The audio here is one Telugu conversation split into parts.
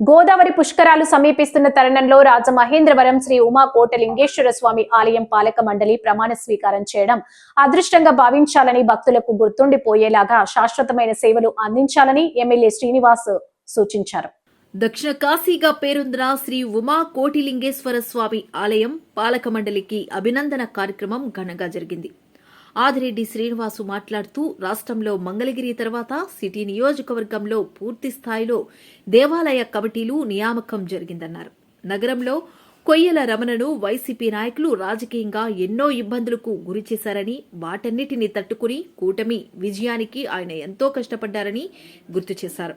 గోదావరి పుష్కరాలు సమీపిస్తున్న తరుణంలో రాజమహేంద్రవరం శ్రీ ఉమా కోటలింగేశ్వర స్వామి ఆలయం పాలక మండలి ప్రమాణ స్వీకారం చేయడం అదృష్టంగా భావించాలని భక్తులకు గుర్తుండిపోయేలాగా శాశ్వతమైన సేవలు అందించాలని ఎమ్మెల్యే శ్రీనివాస్ సూచించారు. దక్షిణ కాశీగా పేరొందిన శ్రీ ఉమా కోటిలింగేశ్వర స్వామి ఆలయం పాలక మండలికి అభినందన కార్యక్రమం ఘనంగా జరిగింది. ఆదిరెడ్డి శ్రీనివాసు మాట్లాడుతూ రాష్ట్రంలో మంగళగిరి తర్వాత సిటీ నియోజకవర్గంలో పూర్తి స్థాయిలో దేవాలయ కమిటీలు నియామకం జరిగిందన్నారు. నగరంలో కొయ్యల రమణను వైసీపీ నాయకులు రాజకీయంగా ఎన్నో ఇబ్బందులకు గురి చేశారని వాటన్నిటిని తట్టుకుని కూటమి విజయానికి ఆయన ఎంతో కష్టపడ్డారని గుర్తు చేశారు.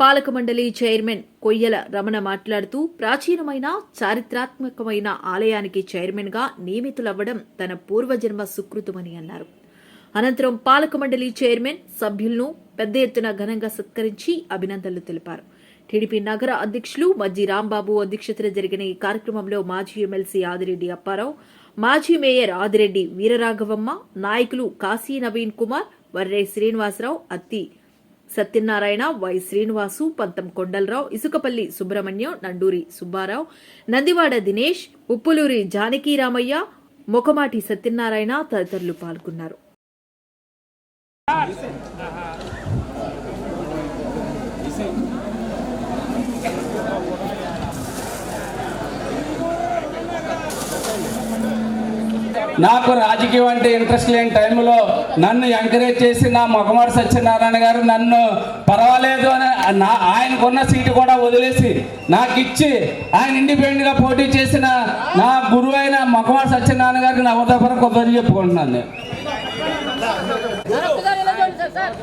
పాలక మండలి చైర్మన్ కొయ్యల రమణ మాట్లాడుతూ ప్రాచీనమైన చారిత్రాత్మకమైన ఆలయానికి చైర్మన్గా నియమితులవ్వడం తన పూర్వజన్మ సుకృతమని అన్నారు. అనంతరం పాలక మండలి చైర్మన్ సభ్యులను పెద్ద ఎత్తున ఘనంగా సత్కరించి అభినందనలు తెలిపారు. టీడీపీ నగర అధ్యక్షులు మజ్జి రాంబాబు అధ్యక్షతన జరిగిన ఈ కార్యక్రమంలో మాజీ ఎమ్మెల్సీ ఆదిరెడ్డి అప్పారావు మాజీ మేయర్ ఆదిరెడ్డి వీరరాఘవమ్మ నాయకులు కాశీ నవీన్ కుమార్ వర్రే శ్రీనివాసరావు అత్తి సత్యనారాయణ వై శ్రీనివాసు పంతం కొండలరావు ఇసుకపల్లి సుబ్రహ్మణ్యం నండూరి సుబ్బారావు నందివాడ దినేష్ ఉప్పులూరి జానకీరామయ్య మొకమాటి సత్యనారాయణ తదితరులు పాల్గొన్నారు. నాకు రాజకీయం అంటే ఇంట్రెస్ట్ లేని టైంలో నన్ను ఎంకరేజ్ చేసి నా మొగమాడు సత్యనారాయణ గారు నన్ను పర్వాలేదు అని నా ఆయనకున్న సీటు కూడా వదిలేసి నాకు ఇచ్చి ఆయన ఇండిపెండెంట్గా పోటీ చేసిన నా గురువు అయిన మొగమాడు సత్యనారాయణ గారికి నా ఉదయపరం కొద్ది చెప్పుకుంటున్నాను నేను. సార్.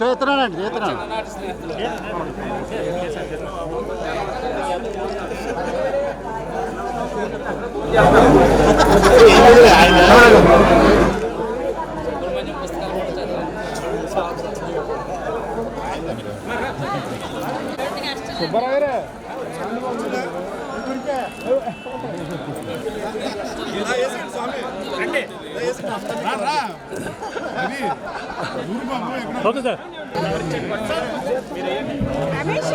చేస్తున్నానండి చేస్తున్నాను. సుబ్బరాయరే స్వామి ఓకే సార్ రమేష్